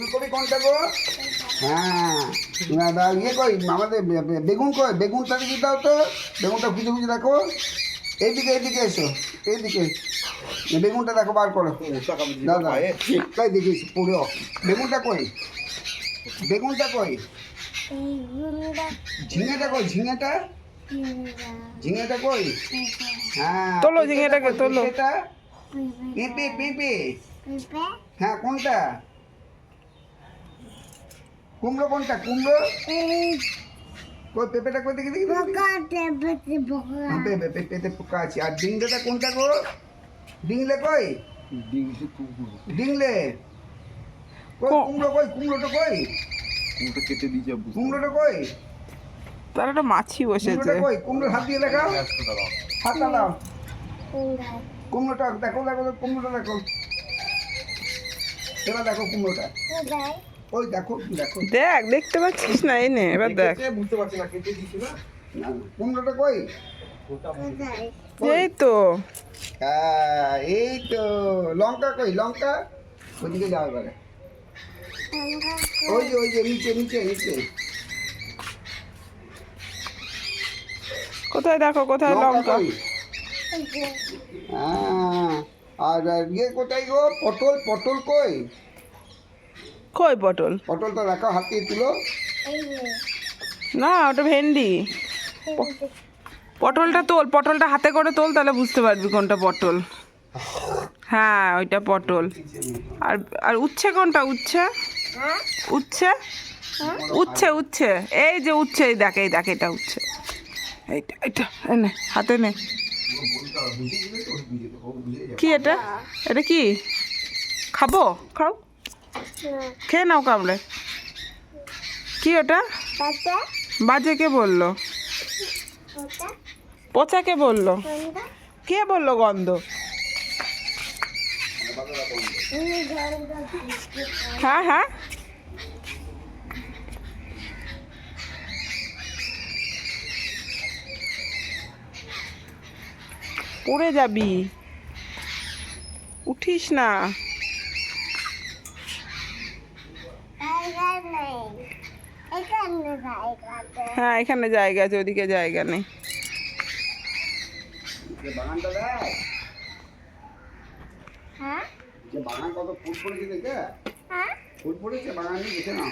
ফুলকপি কোনটা গো হ্যাঁ ইয়ে কই আমাদের বেগুন কই বেগুন তাকে কি দাও তো? বেগুনটা খুঁজে খুঁজে দেখো। এইদিকে এইদিকে এসো এইদিকে। বেগুনটা দেখো বার করো। দাদা তাই দেখিস পুরো বেগুনটা কই? বেগুনটা কই? ঝিঙেটা কই? ঝিঙেটা? ঝিঙেটা কই? হ্যাঁ তোলো ঝিঙেটাকে, তোলো। এটা পেঁপে। পেঁপে? হ্যাঁ কোনটা? কুমড়ো কোনটা? কুমড়ো? কই পেঁপেটা কই দেখি দেখি? পেঁপে পেঁপেতে পোকা আছে। আর ডিংলেটা কোনটা গো? ডিংলে কই? ডিংলে কই কো- কুমড়ো কই কুমড়োটা কই? কেটে দিয়েছে কুমড়োটা কই? তার একটা মাছি বসেছে। কই? কুমড়ো হাত দিয়ে দেখাও। হাতটা দাও। কুমড়োটা দেখো দেখো দেখো, কুমড়োটা। দেখো এবার দেখো কুমড়োটা। ওই দেখো দেখো। দেখ দেখতে পাচ্ছিস না এই নে এবার দেখ। বুঝতে পারছি না কেটে দিয়েছি না? কই? এই তো। হ্যাঁ এই তো। লঙ্কা কই লঙ্কা? ওদিকে যাও এবারে। ওই যে ওই যে নিচে নিচে নিচে। কোথায় দেখো কোথায় লঙ্কা হ্যাঁ আর আর ইয়ে কোথায় গো? পটল পটল কই? কই পটল? পটলটা রাখো হাত তুলো। না ওটা ভেন্ডি। পটলটা তোল পটলটা হাতে করে তোল তাহলে বুঝতে পারবি কোনটা পটল। হ্যাঁ ওইটা পটল। আর আর উচ্ছে কোনটা উচ্ছে? উচ্ছে? উচ্ছে উচ্ছে। এই যে উচ্ছে এই দেখ এই দেখ এটা উচ্ছে। এইটা এই নে হাতে নে। কি এটা? এটা কি? খাব? খাও। খেয়ে নাও কামড়ে। কি ওটা? বাজে। কে বলল? পচা কে বলল? কে বলল গন্ধ? হ্যাঁ হ্যাঁ। পড়ে যাবি। উঠিস না। হ্যাঁ এখানে জায়গা আছে ওদিকে জায়গা নেই। যে বাগানটা দেখ। বাগান কত ফুল পড়েছে দেখে? ফুল পড়েছে বাগান দেখে নাও।